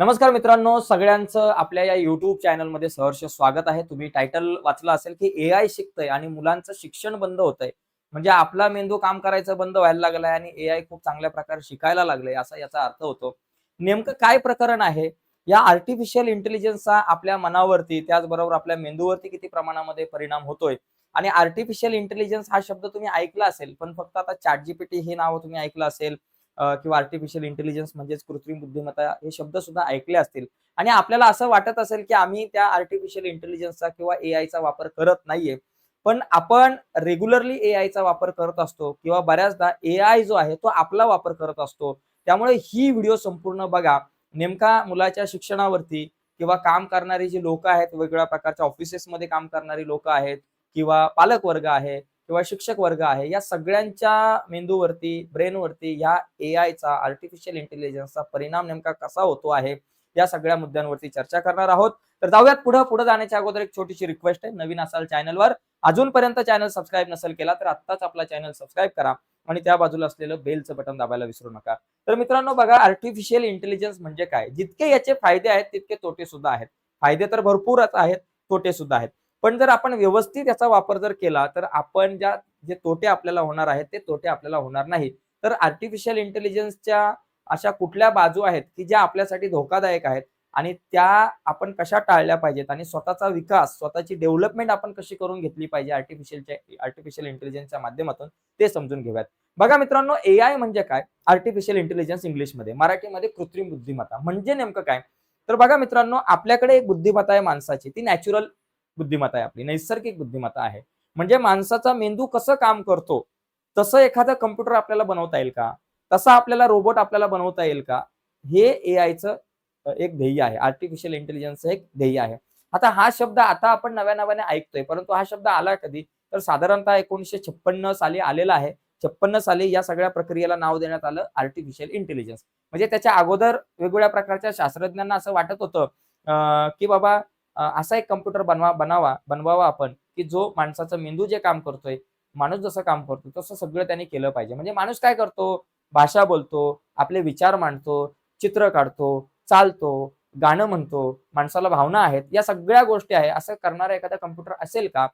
नमस्कार मित्रांनो सगळ्यांचं आपल्या या युट्यूब चॅनलमध्ये सहर्ष स्वागत आहे. तुम्ही टायटल वाचलं असेल की ए आय शिकतंय आणि मुलांचं शिक्षण बंद होतंय. म्हणजे आपला मेंदू काम करायचं बंद व्हायला लागलाय आणि ए आय खूप चांगल्या प्रकारे शिकायला लागलंय असा याचा अर्थ होतो. नेमकं काय प्रकरण आहे? या आर्टिफिशियल इंटेलिजन्सचा आपल्या मनावरती त्याचबरोबर आपल्या मेंदूवरती किती प्रमाणामध्ये परिणाम होतोय? आणि आर्टिफिशियल इंटेलिजन्स हा शब्द तुम्ही ऐकला असेल पण फक्त आता चॅट जीपीटी हे नाव तुम्ही ऐकलं असेल किंवा आर्टिफिशियल इंटेलिजन्स म्हणजेच कृत्रिम बुद्धिमत्ता हे शब्द सुद्धा ऐकले असतील. आणि आपल्याला असं वाटत असेल की आम्ही त्या आर्टिफिशियल इंटेलिजन्सचा किंवा ए आयचा वापर करत नाहीये. पण आपण रेग्युलरली ए आयचा वापर करत असतो किंवा बऱ्याचदा ए आय जो आहे तो आपला वापर करत असतो. त्यामुळे ही व्हिडिओ संपूर्ण बघा. नेमका मुलाच्या शिक्षणावरती किंवा काम करणारी जी लोक आहेत वेगवेगळ्या प्रकारच्या ऑफिसेसमध्ये काम करणारी लोक आहेत किंवा पालक वर्ग आहे किंवा शिक्षक वर्ग आहे या सगळ्यांच्या मेंदूवरती ब्रेनवरती ह्या ए आयचा आर्टिफिशियल इंटेलिजन्सचा परिणाम नेमका कसा होतो आहे या सगळ्या मुद्द्यांवरती चर्चा करणार आहोत. तर जाऊयात पुढे. पुढे जाण्याच्या अगोदर एक छोटीशी रिक्वेस्ट आहे. नवीन असाल चॅनलवर अजूनपर्यंत चॅनल सबस्क्राईब नसेल केला तर आत्ताच आपला चॅनल सबस्क्राईब करा आणि त्या बाजूला असलेलं बेलचं बटन दाबायला विसरू नका. तर मित्रांनो बघा आर्टिफिशियल इंटेलिजन्स म्हणजे काय? जितके याचे फायदे आहेत तितके तोटे सुद्धा आहेत. फायदे तर भरपूरच आहेत तोटे सुद्धा आहेत. पण जर आपण व्यवस्थित याचा वापर जर केला तर आपण ज्या जे तोटे आपल्याला होणार आहेत ते तोटे आपल्याला होणार नाही तर आर्टिफिशियल इंटेलिजन्सच्या अशा कुठल्या बाजू आहेत की ज्या आपल्यासाठी धोकादायक आहेत आणि त्या आपण कशा टाळल्या पाहिजेत आणि स्वतःचा विकास स्वतःची डेव्हलपमेंट आपण कशी करून घेतली पाहिजे आर्टिफिशियलच्या आर्टिफिशियल इंटेलिजन्सच्या माध्यमातून ते समजून घेऊयात. बघा मित्रांनो ए आय म्हणजे काय? आर्टिफिशियल इंटेलिजन्स इंग्लिशमध्ये मराठीमध्ये कृत्रिम बुद्धिमत्ता. म्हणजे नेमकं काय? तर बघा मित्रांनो आपल्याकडे एक बुद्धिमत्ता आहे माणसाची ती नॅचरल बुद्धिमत्ता आहे आपली नैसर्गिक बुद्धिमत्ता आहे. म्हणजे माणसाचा मेंदू कसं काम करतो? तसं एखादा कम्प्युटर आपल्याला बनवता येईल का? तसा आपल्याला रोबोट आपल्याला बनवता येईल का? हे ए आयचं एक ध्येय आहे. आर्टिफिशियल इंटेलिजन्सचं एक ध्येय आहे. आता हा शब्द आता आपण नव्या नव्याने ऐकतोय परंतु हा शब्द आला कधी? तर साधारणतः एकोणीसशे छप्पन्न साली आलेला आहे. छप्पन्न साली या सगळ्या प्रक्रियेला नाव देण्यात आलं आर्टिफिशियल इंटेलिजन्स म्हणजे त्याच्या अगोदर वेगवेगळ्या प्रकारच्या शास्त्रज्ञांना असं वाटत होतं की बाबा असा एक कम्प्युटर बनवा बनावा बनवावा आपण की जो माणसाचं मेंदू जे काम करतोय माणूस जसं काम करतो तसं सगळं त्यांनी केलं पाहिजे. म्हणजे माणूस काय करतो? भाषा बोलतो आपले विचार मांडतो चित्र काढतो चालतो गाणं म्हणतो माणसाला भावना आहेत या सगळ्या गोष्टी आहे. असं करणारा एखादा कम्प्युटर असेल का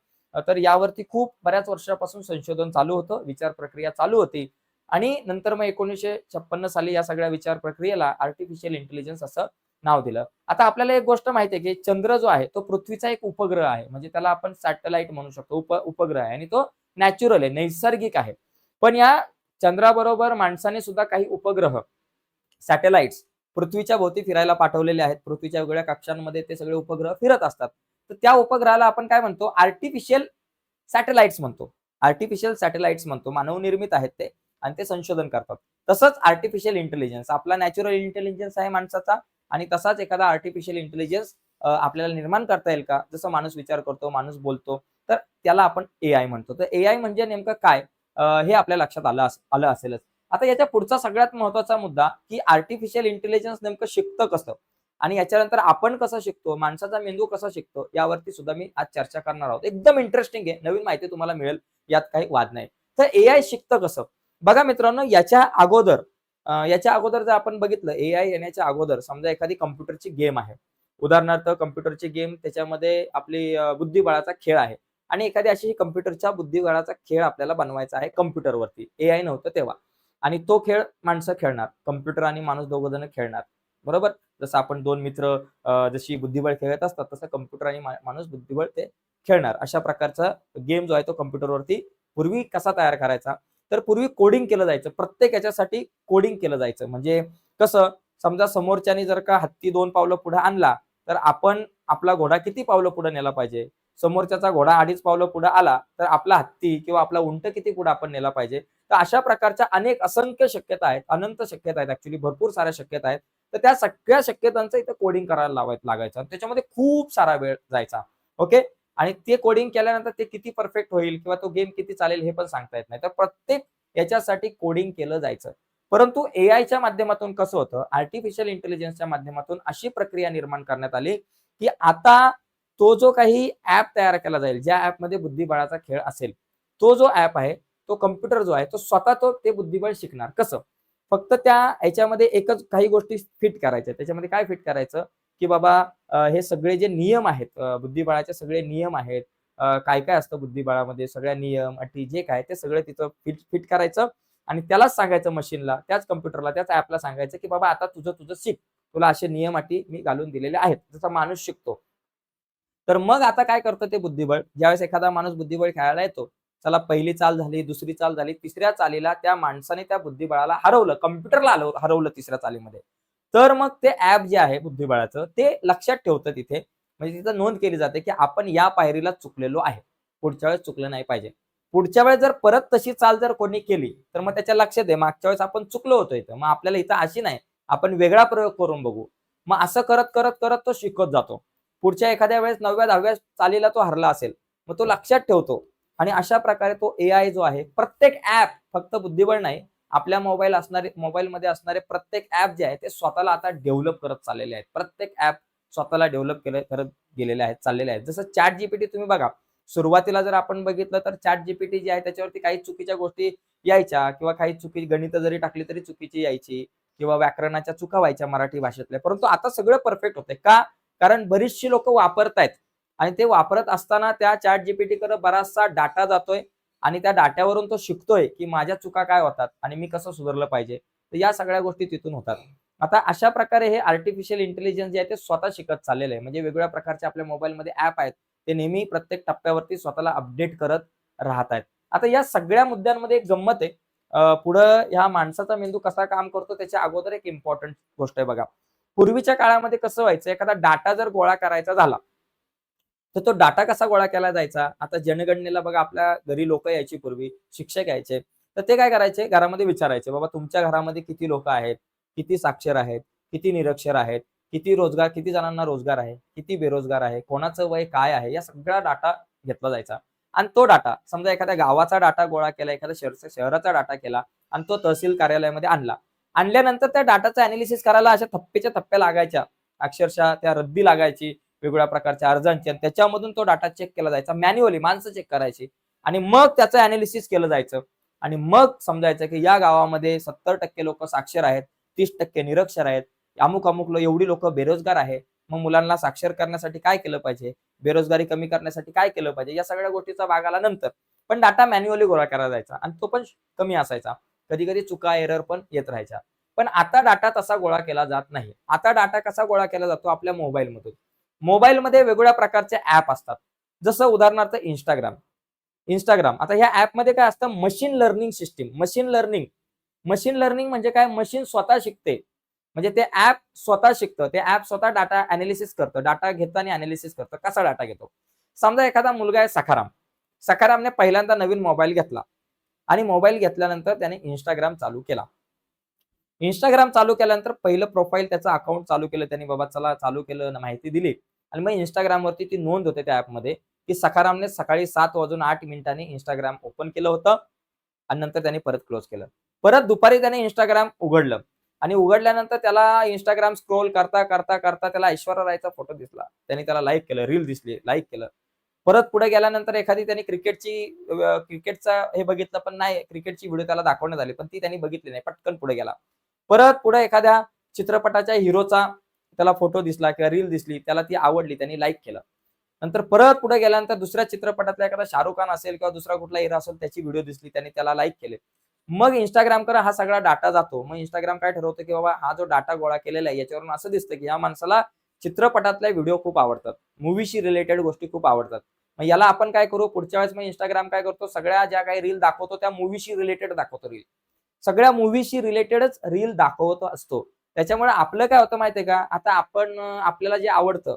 तर यावरती खूप बऱ्याच वर्षापासून संशोधन चालू होतं विचार प्रक्रिया चालू होती. आणि नंतर मग एकोणीसशे छप्पन्न साली या सगळ्या विचार प्रक्रियेला आर्टिफिशियल इंटेलिजन्स असं नाव दिलं. आता आपल्याला एक गोष्ट माहिती आहे की चंद्र जो आहे तो पृथ्वीचा एक उपग्रह आहे. म्हणजे त्याला आपण सॅटेलाइट म्हणू शकतो. उप उपग्रह आहे. आणि तो नॅचरल आहे नैसर्गिक आहे. पण या चंद्राबरोबर माणसाने सुद्धा काही उपग्रह सॅटेलाइट्स पृथ्वीच्या भोवती फिरायला पाठवलेले आहेत. पृथ्वीच्या वेगळ्या कक्षांमध्ये ते सगळे उपग्रह फिरत असतात. तर त्या उपग्रहाला आपण काय म्हणतो? आर्टिफिशियल सॅटेलाइट्स म्हणतो. आर्टिफिशियल सॅटेलाइट्स म्हणतो. मानवनिर्मित आहेत ते. आणि ते संशोधन करतात. तसंच आर्टिफिशियल इंटेलिजन्स आपला नॅचरल इंटेलिजन्स आहे माणसाचा. आणि तसाच एखादा आर्टिफिशियल इंटेलिजन्स आपल्याला निर्माण करता येईल का? जसं माणूस विचार करतो माणूस बोलतो तर त्याला आपण ए आय म्हणतो. तर ए आय म्हणजे नेमकं काय? हे आपल्या लक्षात आलं आलं असेलच. आता याच्या पुढचा सगळ्यात महत्त्वाचा मुद्दा की आर्टिफिशियल इंटेलिजन्स नेमकं शिकतं कसं? आणि याच्यानंतर आपण कसं शिकतो? माणसाचा मेंदू कसा शिकतो? यावरती सुद्धा मी आज चर्चा करणार आहोत. एकदम इंटरेस्टिंग आहे. नवीन माहिती तुम्हाला मिळेल. यात काही वाद नाही. तर ए आय शिकतं कसं? बघा मित्रांनो याच्या अगोदर याच्या अगोदर जर आपण बघितलं ए आय येण्याच्या अगोदर समजा एखादी कम्प्युटरची गेम आहे. उदाहरणार्थ कम्प्युटरची गेम त्याच्यामध्ये आपली बुद्धिबळाचा खेळ आहे. आणि एखादी अशी कम्प्युटरच्या बुद्धिबळाचा खेळ आपल्याला बनवायचा आहे कम्प्युटरवरती ए आय नव्हतं तेव्हा. आणि तो खेळ माणसं खेळणार. कम्प्युटर आणि माणूस दोघ जण खेळणार. बरोबर? जसं आपण दोन मित्र जशी बुद्धिबळ खेळत असतात तसं कम्प्युटर आणि माणूस बुद्धिबळ ते खेळणार. अशा प्रकारचा गेम जो आहे तो कम्प्युटरवरती पूर्वी कसा तयार करायचा? तर पूर्वी कोडिंग केलं जायचं. प्रत्येक याच्यासाठी कोडिंग केलं जायचं. म्हणजे कसं समजा समोरच्यानी जर का हत्ती दोन पावलं पुढे आणला तर आपण आपला घोडा किती पावलं पुढे नेला पाहिजे? समोरच्याचा घोडा अडीच पावलं पुढे आला तर आपला हत्ती किंवा आपला उंट किती पुढे आपण नेला पाहिजे? तर अशा प्रकारच्या अनेक असंख्य शक्यता आहेत अनंत शक्यता आहेत ऍक्च्युली भरपूर साऱ्या शक्यता आहेत. तर त्या सगळ्या शक्यतांचं इथं कोडिंग करायला लावायचं लागायचं. आणि त्याच्यामध्ये खूप सारा वेळ जायचा. ओके आणि ते कोडिंग केल्यानंतर ते किती परफेक्ट होईल किंवा तो गेम किती चालेल हे पण सांगता येत नाही. तर प्रत्येक याच्यासाठी कोडिंग केलं जायचं. परंतु ए आयच्या माध्यमातून कसं होतं? आर्टिफिशियल इंटेलिजन्सच्या माध्यमातून अशी प्रक्रिया निर्माण करण्यात आली की आता तो जो काही ऍप तयार केला जाईल ज्या ऍपमध्ये बुद्धिबळाचा खेळ असेल तो जो ऍप आहे तो कम्प्युटर जो आहे तो स्वतः तो ते बुद्धिबळ शिकणार. कसं? फक्त त्या याच्यामध्ये एकच काही गोष्टी फिट करायच्या त्याच्यामध्ये काय फिट करायचं? की बाबा हे सगळे जे नियम आहेत बुद्धिबळाचे सगळे नियम आहेत काय काय असतं बुद्धिबळामध्ये सगळ्या नियम अटी जे काय ते सगळं तिथं फिट फिट करायचं आणि त्यालाच सांगायचं मशीनला त्याच कम्प्युटरला त्याच ऍपला सांगायचं की बाबा आता तुझं तुझं शिक तुला असे नियम अटी मी घालून दिलेले आहेत जसा माणूस शिकतो. तर मग आता काय करतं ते बुद्धिबळ? ज्यावेळेस एखादा माणूस बुद्धिबळ खेळायला येतो चला पहिली चाल झाली दुसरी चाल झाली तिसऱ्या चालीला त्या माणसाने त्या बुद्धिबळाला हरवलं कम्प्युटरला हरवलं तिसऱ्या चालीमध्ये. तर मग ते ऍप जे आहे बुद्धिबळाचं ते लक्षात ठेवतं तिथे. म्हणजे तिथं नोंद केली जाते की आपण या पायरीला चुकलेलो आहे. पुढच्या वेळेस चुकलं नाही पाहिजे. पुढच्या वेळेस जर परत तशी चाल जर कोणी केली तर मग त्याच्या लक्षात आहे. मागच्या वेळेस आपण चुकलो होतो इथं. मग आपल्याला इथं अशी नाही. आपण वेगळा प्रयोग करून बघू. मग असं करत करत करत तो शिकत जातो. पुढच्या एखाद्या वेळेस नवव्या दहाव्या चालीला तो हरला असेल मग तो लक्षात ठेवतो. आणि अशा प्रकारे तो ए आय जो आहे प्रत्येक ऍप फक्त बुद्धिबळ नाही आपल्या मोबाईल असणारे मोबाईलमध्ये असणारे प्रत्येक ऍप जे आहे ते स्वतःला आता डेव्हलप करत चाललेले आहेत. प्रत्येक ऍप स्वतःला डेव्हलप केले करत गेलेले आहेत चाललेले आहेत. जसं चॅट जीपीटी तुम्ही बघा सुरुवातीला जर आपण बघितलं तर चॅट जीपीटी जी आहे त्याच्यावरती काही चुकीच्या गोष्टी यायच्या किंवा काही चुकी गणित जरी टाकली तरी चुकीची यायची किंवा व्याकरणाच्या चुका व्हायच्या मराठी भाषेतल्या. परंतु आता सगळं परफेक्ट होतंय. का? कारण बरीचशी लोक वापरतायत आणि ते वापरत असताना त्या चॅट जीपीटी कडे बराचसा डाटा जातोय. आणि त्या डाट्यावरून तो शिकतोय की माझ्या चुका काय होतात आणि मी कसं सुधारलं पाहिजे. तर या सगळ्या गोष्टी तिथून होतात. आता अशा प्रकारे हे आर्टिफिशियल इंटेलिजन्स जे आहे ते स्वतः शिकत चाललेलं आहे. म्हणजे वेगवेगळ्या प्रकारचे आपल्या मोबाईलमध्ये ऍप आहेत. ते नेहमी प्रत्येक टप्प्यावरती स्वतःला अपडेट करत राहत आहेत. आता या सगळ्या मुद्द्यांमध्ये एक गंमत आहे. पुढं ह्या माणसाचा मेंदू कसा काम करतो त्याच्या अगोदर एक इम्पॉर्टंट गोष्ट आहे बघा. पूर्वीच्या काळामध्ये कसं व्हायचं? एखादा डाटा जर गोळा करायचा झाला तर तो डाटा कसा गोळा केला जायचा? आता जनगणनेला बघा आपल्या घरी लोक यायची पूर्वी शिक्षक यायचे. तर ते काय करायचे? घरामध्ये विचारायचे बाबा तुमच्या घरामध्ये किती लोक आहेत? किती साक्षर आहेत? किती निरक्षर आहेत? किती रोजगार किती जणांना रोजगार आहे? किती बेरोजगार आहे? कोणाचं वय काय आहे? या सगळा डाटा घेतला जायचा. आणि तो डाटा समजा एखाद्या गावाचा डाटा गोळा केला एखाद्या शहर शहराचा डाटा केला आणि तो तहसील कार्यालयामध्ये आणला. आणल्यानंतर त्या डाटाचा अनालिसिस करायला अशा थप्पेच्या थप्प्या लागायच्या. अक्षरशः त्या रद्दी लागायची. वेगवेगळ्या प्रकारच्या अर्जांची आणि त्याच्यामधून तो डाटा चेक केला जायचा. मॅन्युअली माणसं चेक करायची आणि मग त्याचं अनालिसिस केलं जायचं. आणि मग समजायचं की या गावामध्ये सत्तर टक्के लोक साक्षर आहेत तीस टक्के निरक्षर आहेत. अमुक अमुक लो एवढी लोक बेरोजगार आहे. मग मुलांना साक्षर करण्यासाठी काय केलं पाहिजे? बेरोजगारी कमी करण्यासाठी काय केलं पाहिजे? या सगळ्या गोष्टीचा भाग आला नंतर. पण डाटा मॅन्युअली गोळा करायला जायचा आणि तो पण कमी असायचा. कधी कधी चुका एरर पण येत राहायच्या. पण आता डाटा तसा गोळा केला जात नाही. आता डाटा कसा गोळा केला जातो? आपल्या मोबाईलमधून मोबाईलमध्ये वेगवेगळ्या प्रकारचे ऍप असतात. जसं उदाहरणार्थ इंस्टाग्राम इंस्टाग्राम आता ह्या ऍपमध्ये काय असतं? Machine learning system machine learning machine learning म्हणजे काय? मशीन स्वतः शिकते. म्हणजे ते ऍप स्वतः शिकतं. ते ऍप स्वतः डाटा अनालिसिस करतं. डाटा घेतं आणि अनालिसिस करतं. कसा डाटा घेतो? समजा एखादा मुलगा आहे सखाराम. सखारामने पहिल्यांदा नवीन मोबाईल घेतला. आणि मोबाईल घेतल्यानंतर त्याने इंस्टाग्राम चालू केला. इंस्टाग्राम चालू केल्यानंतर पहिलं प्रोफाईल त्याचं अकाउंट चालू केलं. त्यांनी बाबा चला चालू केलं माहिती दिली. आणि मग इंस्टाग्रामवरती ती नोंद होते त्या ऍपमध्ये की सखारामने सकाळी सात वाजून आठ मिनिटांनी इंस्टाग्राम ओपन केलं होतं आणि नंतर त्यांनी परत क्लोज केलं. परत दुपारी त्याने इंस्टाग्राम उघडलं. आणि उघडल्यानंतर त्याला इंस्टाग्राम स्क्रोल करता करता करता त्याला ऐश्वर्या रायचा फोटो दिसला. त्यांनी त्याला लाईक केलं रील दिसली लाईक केलं. परत पुढे गेल्यानंतर एखादी त्यांनी क्रिकेटची क्रिकेटचा हे बघितलं पण नाही. क्रिकेटची व्हिडिओ त्याला दाखवण्यात आली पण ती त्यांनी बघितली नाही. पटकन पुढे गेला. परत पुढे एखाद्या चित्रपटाच्या हिरोचा त्याला फोटो दिसला किंवा रील दिसली त्याला ती आवडली त्यांनी लाईक केलं. नंतर परत पुढे गेल्यानंतर दुसऱ्या चित्रपटातला एखादा शाहरुख खान असेल किंवा दुसरा कुठला हिरा असेल त्याची व्हिडिओ दिसली त्यांनी त्याला लाईक केले. मग इंस्टाग्रामकडे हा सगळा डाटा जातो. मग इंस्टाग्राम काय ठरवतं की बाबा हा जो डाटा गोळा केलेला आहे याच्यावरून असं दिसतं की या माणसाला चित्रपटातले व्हिडिओ खूप आवडतात. मूवीशी रिलेटेड गोष्टी खूप आवडतात. मग याला आपण काय करू? पुढच्या वेळेस मग इंस्टाग्राम काय करतो? सगळ्या ज्या काही रील दाखवतो त्या मूवीशी रिलेटेड दाखवतो रील सगळ्या मूवीशी रिलेटेडच रील दाखवत असतो. त्याच्यामुळे आपलं काय होतं माहितीये का? आता आपण आपल्याला जे आवडतं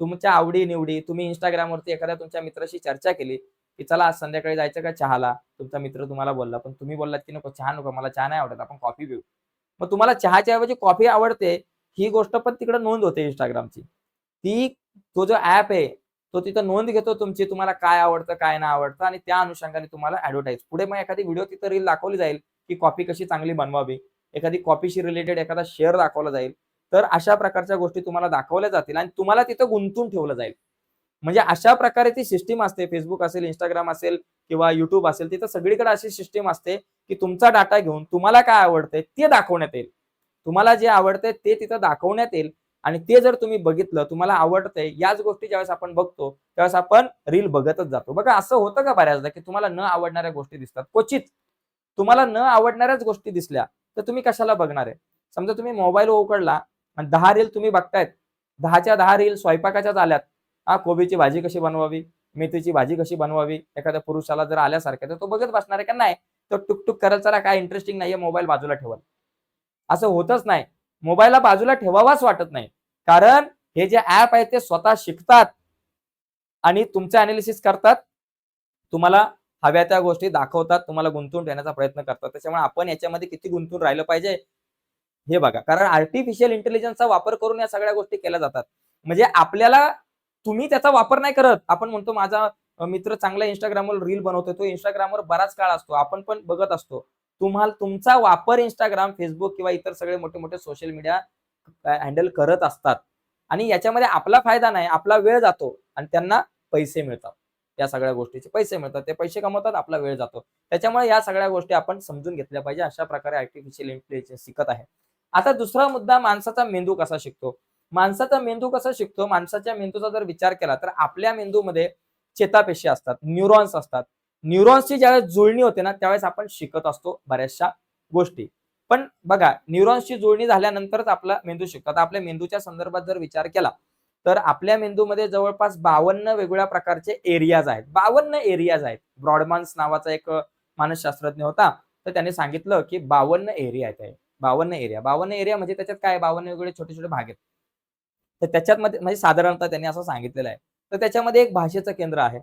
तुमच्या आवडी निवडी तुम्ही इंस्टाग्रामवरती एखाद्या तुमच्या मित्राशी चर्चा केली की चला आज संध्याकाळी जायचं का चहाला? तुमचा मित्र तुम्हाला बोलला पण तुम्ही बोललात की नको चहा नको मला चहा नाही आवडत आपण कॉफी पिऊ. मग तुम्हाला चहाच्या ऐवजी कॉफी आवडते ही गोष्ट पण तिकडे नोंद होते इंस्टाग्रामची ती तो जो ऍप आहे तो तिथं नोंद घेतो तुमची तुम्हाला काय आवडतं काय नाही आवडतं आणि त्या अनुषंगाने तुम्हाला ऍडव्हर्टाईज पुढे मग एखादी व्हिडिओ तिथं रील दाखवली जाईल की कॉपी कशी चांगली बनवावी? एखादी कॉपीशी रिलेटेड एखादा शेअर दाखवला जाईल. तर अशा प्रकारच्या गोष्टी तुम्हाला दाखवल्या जातील आणि तुम्हाला तिथं गुंतून ठेवलं जाईल. म्हणजे अशा प्रकारे ती सिस्टीम असते. फेसबुक असेल इंस्टाग्राम असेल किंवा युट्यूब असेल तिथं सगळीकडे अशी सिस्टीम असते की तुमचा डाटा घेऊन तुम्हाला काय आवडतंय ते दाखवण्यात येईल. तुम्हाला जे आवडतंय ते तिथं दाखवण्यात येईल आणि ते जर तुम्ही बघितलं तुम्हाला आवडतंय याच गोष्टी ज्यावेळेस आपण बघतो त्यावेळेस आपण रील बघतच जातो. बघा असं होतं का बऱ्याचदा की तुम्हाला न आवडणाऱ्या गोष्टी दिसतात? क्वचित. तुम्हाला न आवडणाऱ्याच गोष्टी दिसल्या तर तुम्ही कशाला बघणार आहे? समजा तुम्ही मोबाईल उघडला आणि दहा रील तुम्ही बघतायत दहाच्या दहा रील स्वयंपाकाच्याच आल्यात. हा कोबीची भाजी कशी बनवावी? मेथीची भाजी कशी बनवावी? एखाद्या पुरुषाला जर आल्यासारख्या तर तो बघत बसणार आहे का? नाही. तर टुकटुक करत चला काय इंटरेस्टिंग नाहीये मोबाईल बाजूला ठेवा असं होतच नाही. मोबाईलला बाजूला ठेवावाच वाटत नाही. कारण हे जे ऍप आहे ते स्वतः शिकतात आणि तुमचं अनालिसिस करतात. तुम्हाला हव्या त्या गोष्टी दाखवतात तुम्हाला गुंतवून ठेवण्याचा प्रयत्न करतात. त्याच्यामुळे आपण याच्यामध्ये किती गुंतून राहिलं पाहिजे? हे बघा. कारण आर्टिफिशियल इंटेलिजन्सचा वापर करून या सगळ्या गोष्टी केल्या जातात. म्हणजे आपल्याला तुम्ही त्याचा वापर नाही करत. आपण म्हणतो माझा मित्र चांगला इंस्टाग्रामवर रील बनवतो तो इंस्टाग्रामवर बराच काळ असतो. आपण पण बघत असतो. तुम्हाला तुमचा वापर इंस्टाग्राम फेसबुक किंवा इतर सगळे मोठे मोठे सोशल मीडिया हँडल करत असतात. आणि याच्यामध्ये आपला फायदा नाही. आपला वेळ जातो आणि त्यांना पैसे मिळतात. या सगळ्या गोष्टीचे पैसे मिळतात ते पैसे कमवतात आपला वेळ जातो. त्याच्यामुळे या सगळ्या गोष्टी आपण समजून घेतल्या पाहिजे अशा प्रकारे आर्टिफिशियल इंटेलिजन्स शिकत आहे. आता दुसरा मुद्दा माणसाचा मेंदू कसा शिकतो? माणसाचा मेंदू कसा शिकतो? माणसाच्या मेंदूचा जर विचार केला तर आपल्या मेंदूमध्ये चेतापेशी असतात न्यूरॉन्स असतात. न्यूरॉन्सची ज्यावेळेस जुळणी होते ना त्यावेळेस आपण शिकत असतो बऱ्याचशा गोष्टी. पण बघा न्यूरॉन्सची जुळणी झाल्यानंतरच आपला मेंदू शिकतो. आता आपल्या मेंदूच्या संदर्भात जर विचार केला तर आपल्या मेंदूमध्ये जवळपास बावन्न वेगवेगळ्या प्रकारचे एरियाज आहेत. बावन्न एरियाज आहेत. ब्रॉडमान्स नावाचा एक मानसशास्त्रज्ञ होता. तर त्याने सांगितलं की बावन्न एरिया आहेत बावन्न एरिया बावन्न एरिया म्हणजे त्याच्यात काय बावन्न वेगवेगळे छोटे छोटे भाग आहेत. तर त्याच्यात मध्ये म्हणजे साधारणतः त्यांनी असं सांगितलेलं आहे. तर त्याच्यामध्ये एक भाषेचं केंद्र आहे.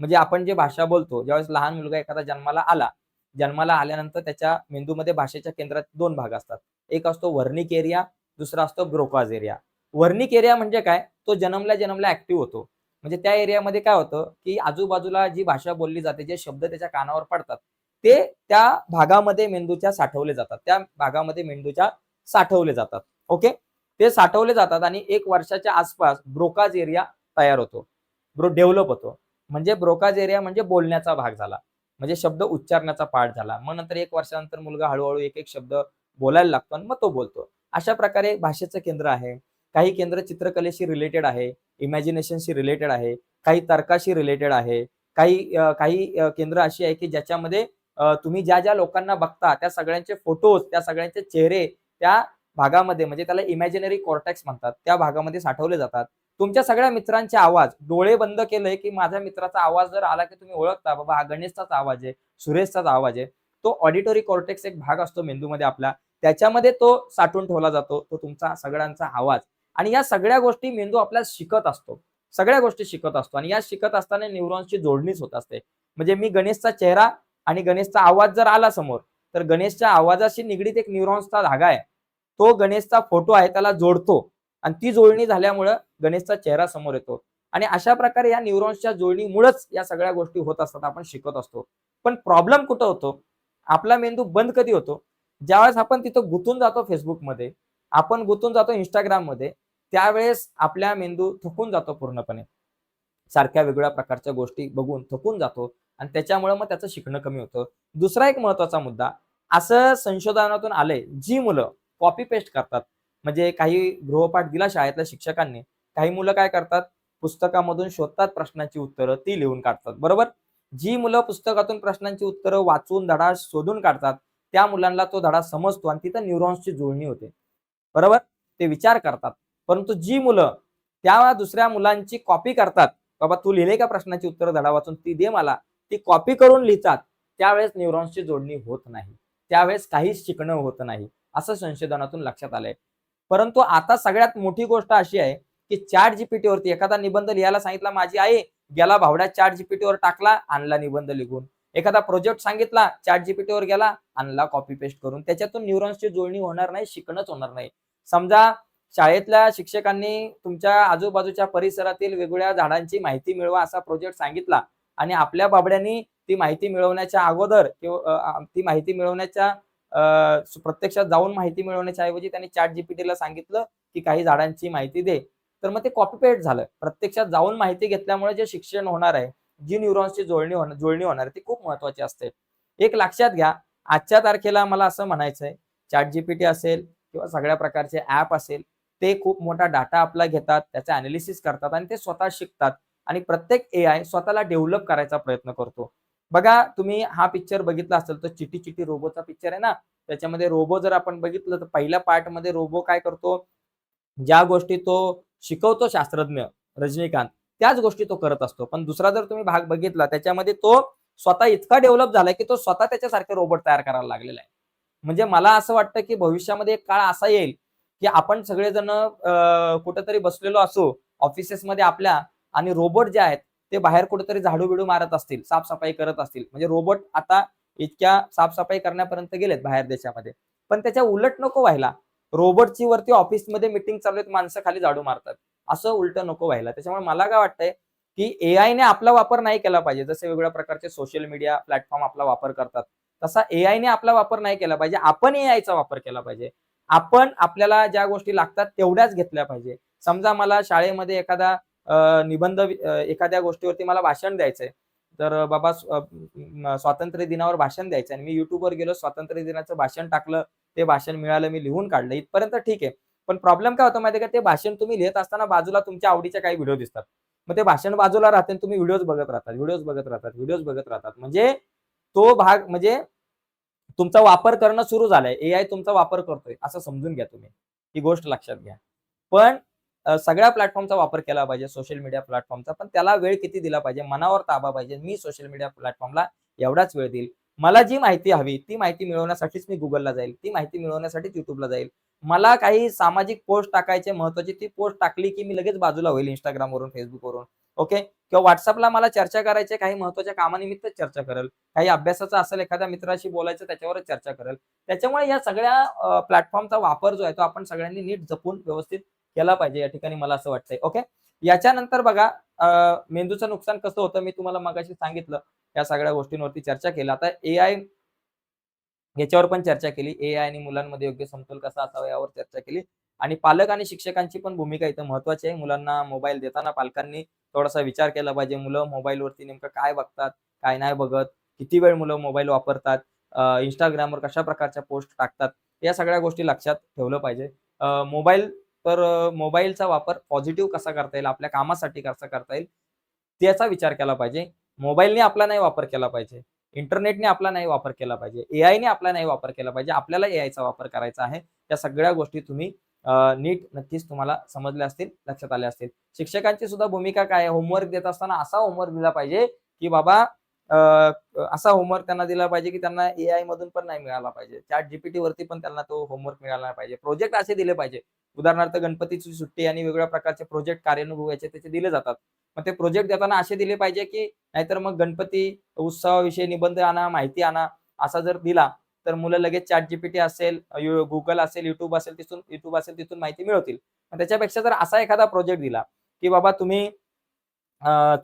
म्हणजे आपण जे भाषा बोलतो ज्यावेळेस लहान मुलगा एखादा जन्माला आला जन्माला आल्यानंतर त्याच्या मेंदूमध्ये भाषेच्या केंद्रात दोन भाग असतात. एक असतो वर्णिक एरिया दुसरा असतो ब्रोकाज एरिया वर्निक एरिया म्हणजे काय? तो जन्मल्या जन्मला ऍक्टिव्ह होतो. म्हणजे त्या एरियामध्ये काय होतं की आजूबाजूला जी भाषा बोलली जाते जे शब्द त्याच्या कानावर पडतात ते त्या भागामध्ये मेंदूच्या साठवले जातात. त्या भागामध्ये मेंदूच्या साठवले जातात. ओके ते साठवले जातात आणि एक वर्षाच्या आसपास ब्रोकाज एरिया तयार होतो. ब्रो डेव्हलप होतो. म्हणजे ब्रोकाज एरिया म्हणजे बोलण्याचा भाग झाला. म्हणजे शब्द उच्चारण्याचा पाठ झाला. मग नंतर एक वर्षानंतर मुलगा हळूहळू एक एक शब्द बोलायला लागतो आणि मग तो बोलतो. अशा प्रकारे भाषेचं केंद्र आहे. काही केंद्र चित्रकलेशी रिलेटेड आहे इमॅजिनेशनशी रिलेटेड आहे काही तर्काशी रिलेटेड आहे काही काही केंद्र अशी आहे की ज्याच्यामध्ये तुम्ही ज्या ज्या लोकांना बघता त्या सगळ्यांचे फोटोज त्या सगळ्यांचे चेहरे त्या भागामध्ये म्हणजे त्याला इमॅजिनरी कॉर्टॅक्स म्हणतात त्या भागामध्ये साठवले जातात. तुमच्या सगळ्या मित्रांचे आवाज डोळे बंद केले की माझ्या मित्राचा आवाज जर आला की तुम्ही ओळखता बाबा हा गणेशचाच आवाज आहे सुरेशचाच आवाज आहे तो ऑडिटरी कॉर्टेक्स एक भाग असतो मेंदूमध्ये आपला त्याच्यामध्ये तो साठवून ठेवला जातो तो तुमचा सगळ्यांचा आवाज. आणि या सगळ्या गोष्टी मेंदू आपल्याला शिकत असतो. सगळ्या गोष्टी शिकत असतो. आणि या शिकत असताना न्यूरॉन्सची जोडणीच होत असते. म्हणजे मी गणेशचा चेहरा आणि गणेशचा आवाज जर आला समोर तर गणेशच्या आवाजाशी निगडीत एक न्यूरॉन्सचा धागा आहे. तो गणेशचा फोटो आहे त्याला जोडतो. आणि ती जोडणी झाल्यामुळं गणेशचा चेहरा समोर येतो. आणि अशा प्रकारे या न्यूरॉन्सच्या जोडणीमुळेच या सगळ्या गोष्टी होत असतात आपण शिकत असतो. पण प्रॉब्लेम कुठं होतो? आपला मेंदू बंद कधी होतो? ज्यावेळेस आपण तिथं गुंतून जातो फेसबुकमध्ये आपण गुंतून जातो इंस्टाग्राममध्ये त्यावेळेस आपल्या मेंदू थकून जातो पूर्णपणे. सारख्या वेगवेगळ्या प्रकारच्या गोष्टी बघून थकून जातो आणि त्याच्यामुळे मग त्याचं शिकणं कमी होतं. दुसरा एक महत्त्वाचा मुद्दा असं संशोधनातून आलंय जी मुलं कॉपी पेस्ट करतात म्हणजे काही गृहपाठ दिला शाळेतल्या शिक्षकांनी काही मुलं काय करतात? पुस्तकामधून शोधतात प्रश्नांची उत्तरं ती लिहून काढतात बरोबर? जी मुलं पुस्तकातून प्रश्नांची उत्तरं वाचून धडा शोधून काढतात त्या मुलांना तो धडा समजतो आणि तिथं न्यूरॉन्सची जुळणी होते. बरोबर? ते विचार करतात. परंतु जी मुलं त्या दुसऱ्या मुलांची कॉपी करतात बाबा तू लिहिले का प्रश्नाची उत्तरं धडा वाचून ती दे मला. ती कॉपी करून लिहितात. त्यावेळेस न्यूरॉन्सची जोडणी होत नाही. त्यावेळेस काहीच शिकणं होत नाही. असं संशोधनातून लक्षात आलंय. परंतु आता सगळ्यात मोठी गोष्ट अशी आहे की चार जीपीटीवरती एखादा निबंध लिहायला सांगितला माझी आई गेला भावड्या चार जीपीटीवर टाकला आणला निबंध लिहून. एखादा प्रोजेक्ट सांगितला चार जीपीटीवर गेला आणला कॉपी पेस्ट करून. त्याच्यातून न्यूरॉन्सची जोडणी होणार नाही शिकणंच होणार नाही. समजा शाळेतल्या शिक्षकांनी तुमच्या आजूबाजूच्या परिसरातील वेगवेगळ्या झाडांची माहिती मिळवा असा प्रोजेक्ट सांगितला. आणि आपल्या बाबड्यांनी ती माहिती मिळवण्याच्या अगोदर किंवा ती माहिती मिळवण्याच्या प्रत्यक्षात जाऊन माहिती मिळवण्याच्या ऐवजी त्यांनी चॅट जीपीटीला सांगितलं की काही झाडांची माहिती दे. तर मग ते कॉपी झालं. प्रत्यक्षात जाऊन माहिती घेतल्यामुळे जे शिक्षण होणार आहे जी न्यूरॉन्सची जोडणी होणार जुळणी होणार ती खूप महत्वाची असते. एक लक्षात घ्या आजच्या तारखेला मला असं म्हणायचंय चॅट जीपीटी असेल किंवा सगळ्या प्रकारचे ऍप असेल ते खूप मोठा डाटा आपला घेतात त्याचे अनालिसिस करतात आणि ते स्वतः शिकतात. आणि प्रत्येक ए आय स्वतःला डेव्हलप करायचा प्रयत्न करतो. बघा तुम्ही हा पिक्चर बघितला असेल तर चिटी चिटी रोबोचा पिक्चर आहे ना? त्याच्यामध्ये रोबो जर आपण बघितलं तर पहिल्या पार्टमध्ये रोबो काय करतो? ज्या गोष्टी तो शिकवतो शास्त्रज्ञ रजनीकांत त्याच गोष्टी तो करत असतो. पण दुसरा जर तुम्ही भाग बघितला त्याच्यामध्ये तो स्वतः इतका डेव्हलप झालाय की तो स्वतः त्याच्यासारखे रोबोट तयार करायला लागलेला आहे. म्हणजे मला असं वाटतं की भविष्यामध्ये एक काळ असा येईल की आपण सगळेजण कुठेतरी बसलेलो असो ऑफिसेसमध्ये आपल्या आणि रोबोट जे आहेत ते बाहेर कुठेतरी झाडू बिडू मारत असतील साफसफाई करत असतील. म्हणजे रोबोट आता इतक्या साफसफाई करण्यापर्यंत गेलेत बाहेर देशामध्ये. पण त्याच्या उलट नको व्हायला. रोबोटची वरती ऑफिसमध्ये मिटिंग चालू आहेत माणसं खाली झाडू मारतात. असं उलट नको व्हायला. त्याच्यामुळे मला काय वाटतंय की एआयने आपला वापर नाही केला पाहिजे. जसे वेगवेगळ्या प्रकारचे सोशल मीडिया प्लॅटफॉर्म आपला वापर करतात तसा एआयने आपला वापर नाही केला पाहिजे. आपण एआयचा वापर केला पाहिजे. आपण आपल्याला ज्या गोष्टी लागतात तेवढ्याच घेतल्या पाहिजे. समजा मला शाळेमध्ये एखादा निबंध एखाद्या गोष्टीवरती मला भाषण द्यायचंय. तर बाबा स्वातंत्र्य दिनावर भाषण द्यायचं आणि मी युट्यूबवर गेलो स्वातंत्र्य दिनाचं भाषण टाकलं ते भाषण मिळालं मी लिहून काढलं इथपर्यंत ठीक आहे. पण प्रॉब्लेम काय होतो माहिती का? ते भाषण तुम्ही लिहित असताना बाजूला तुमच्या आवडीचे काही व्हिडिओ दिसतात. मग ते भाषण बाजूला राहते तुम्ही व्हिडिओज बघत राहतात व्हिडिओज बघत राहतात व्हिडिओज बघत राहतात. म्हणजे तो भाग म्हणजे तुमचा वापर करणं सुरू झालंय. आय तुमचा वापर करतोय असं समजून घ्या तुम्ही. ही गोष्ट लक्षात घ्या. पण सगळ्या प्लॅटफॉर्मचा वापर केला पाहिजे सोशल मीडिया प्लॅटफॉर्मचा पण त्याला वेळ किती दिला पाहिजे? मनावर ताबा पाहिजे. मी सोशल मीडिया प्लॅटफॉर्मला एवढाच वेळ देईल. मला जी माहिती हवी ती माहिती मिळवण्यासाठीच मी गुगलला जाईल. ती माहिती मिळवण्यासाठीच युट्यूबला जाईल. मला काही सामाजिक पोस्ट टाकायचे महत्वाची ती पोस्ट टाकली की मी लगेच बाजूला होईल इंस्टाग्रामवरून फेसबुकवरून ओके किंवा व्हॉट्सअपला मला चर्चा करायची काही महत्त्वाच्या कामानिमित्त चर्चा करेल. काही अभ्यासाचं असेल एखाद्या मित्राशी बोलायचं त्याच्यावरच चर्चा करेल. त्याच्यामुळे या सगळ्या प्लॅटफॉर्मचा वापर जो आहे तो आपण सगळ्यांनी नीट जपून व्यवस्थित केला पाहिजे या ठिकाणी मला असं वाटतंय. ओके याच्यानंतर बघा मेंदूचं नुकसान कसं होतं? मी तुम्हाला मगाशी सांगितलं या सगळ्या गोष्टींवरती चर्चा केली. आता ए आय याच्यावर पण चर्चा केली. ए आय आणि मुलांमध्ये योग्य समतोल कसा असावा यावर चर्चा केली. आणि पालक आणि शिक्षकांची पण भूमिका इथं महत्वाची आहे. मुलांना मोबाईल देताना पालकांनी थोडासा विचार केला पाहिजे. मुलं मोबाईलवरती नेमकं काय बघतात काय नाही बघत किती वेळ मुलं मोबाईल वापरतात इंस्टाग्रामवर कशा प्रकारच्या पोस्ट टाकतात या सगळ्या गोष्टी लक्षात ठेवलं पाहिजे. मोबाईल तर मोबाईलचा वापर पॉझिटिव्ह कसा करता येईल आपल्या कामासाठी कसा करता येईल त्याचा विचार केला पाहिजे. मोबाईलने आपला नाही वापर केला पाहिजे. इंटरनेटने आपला नाही वापर केला पाहिजे. एआयने आपला नाही वापर केला पाहिजे. आपल्याला एआयचा वापर करायचा आहे. या सगळ्या गोष्टी तुम्ही नीट नक्कीच तुम्हाला समजले असतील लक्षात आले असतील. शिक्षकांची सुद्धा भूमिका काय आहे? होमवर्क देत असताना असा होमवर्क दिला पाहिजे की बाबा असा होमवर्क त्यांना दिला पाहिजे की त्यांना एआय मधून पण नाही मिळाला पाहिजे. चॅट जीपीटी वरती पण त्यांना तो होमवर्क मिळाला पाहिजे. प्रोजेक्ट असे दिले पाहिजे. उदाहरणार्थ गणपतीची सुट्टी आणि वेगवेगळ्या प्रकारचे प्रोजेक्ट कार्यानुभव याचे त्याचे दिले जातात. मग ते प्रोजेक्ट देताना असे दिले पाहिजे की नाहीतर मग गणपती उत्सवाविषयी निबंध आणा माहिती आणा असा जर दिला तर मुलं लगेच चॅट जीपीटी असेल गुगल असेल युट्यूब असेल तिथून युट्यूब असेल तिथून माहिती मिळवतील पण त्याच्यापेक्षा जर असा एखादा प्रोजेक्ट दिला की बाबा तुम्ही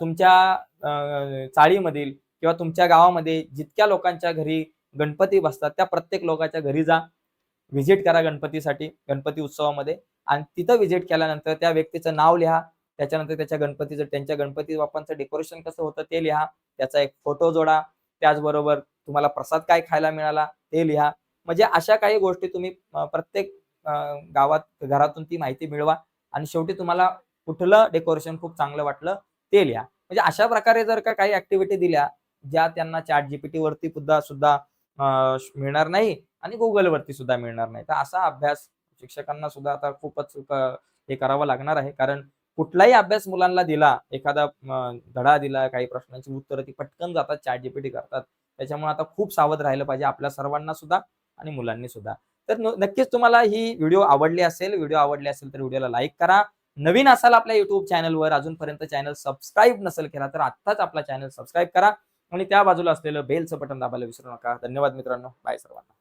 तुमच्या चाळीमधील किंवा तुमच्या गावामध्ये जितक्या लोकांच्या घरी गणपती बसतात त्या प्रत्येक लोकांच्या घरी जा व्हिजिट करा गणपतीसाठी गणपती उत्सवामध्ये. आणि तिथं व्हिजिट केल्यानंतर त्या व्यक्तीचं नाव लिहा त्याच्यानंतर त्याच्या गणपतीचं त्यांच्या गणपती बाप्पांचं डेकोरेशन कसं होतं ते लिहा त्याचा एक फोटो जोडा त्याचबरोबर तुम्हाला प्रसाद काय खायला मिळाला ते लिहा. म्हणजे अशा काही गोष्टी तुम्ही प्रत्येक गावात घरातून ती माहिती मिळवा. आणि शेवटी तुम्हाला कुठलं डेकोरेशन खूप चांगलं वाटलं ते लिहा. म्हणजे अशा प्रकारे जर का काही ऍक्टिव्हिटी दिल्या ज्या त्यांना चॅट जीपीटी वरती सुद्धा सुद्धा मिळणार नाही आणि गुगलवरती सुद्धा मिळणार नाही. तर असा अभ्यास शिक्षकांना सुद्धा आता खूपच हे करावं लागणार आहे. कारण कुठलाही अभ्यास मुलांना दिला एखादा धडा दिला काही प्रश्नांची उत्तरं ती पटकन जातात चॅट जीपीटी करतात. त्याच्यामुळे आता खूप सावध राहिलं पाहिजे आपल्या सर्वांना सुद्धा आणि मुलांनी सुद्धा. तर नक्कीच तुम्हाला ही व्हिडिओ आवडली असेल व्हिडिओ आवडली असेल तर व्हिडिओला लाईक करा. नवीन असाल आपल्या युट्यूब चॅनलवर अजूनपर्यंत चॅनल सबस्क्राईब नसेल केला तर आत्ताच आपला चॅनल सबस्क्राईब करा. आणि त्या बाजूला असलेलं बेलचं बटन दाबायला विसरू नका. धन्यवाद मित्रांनो. बाय सर्वांना.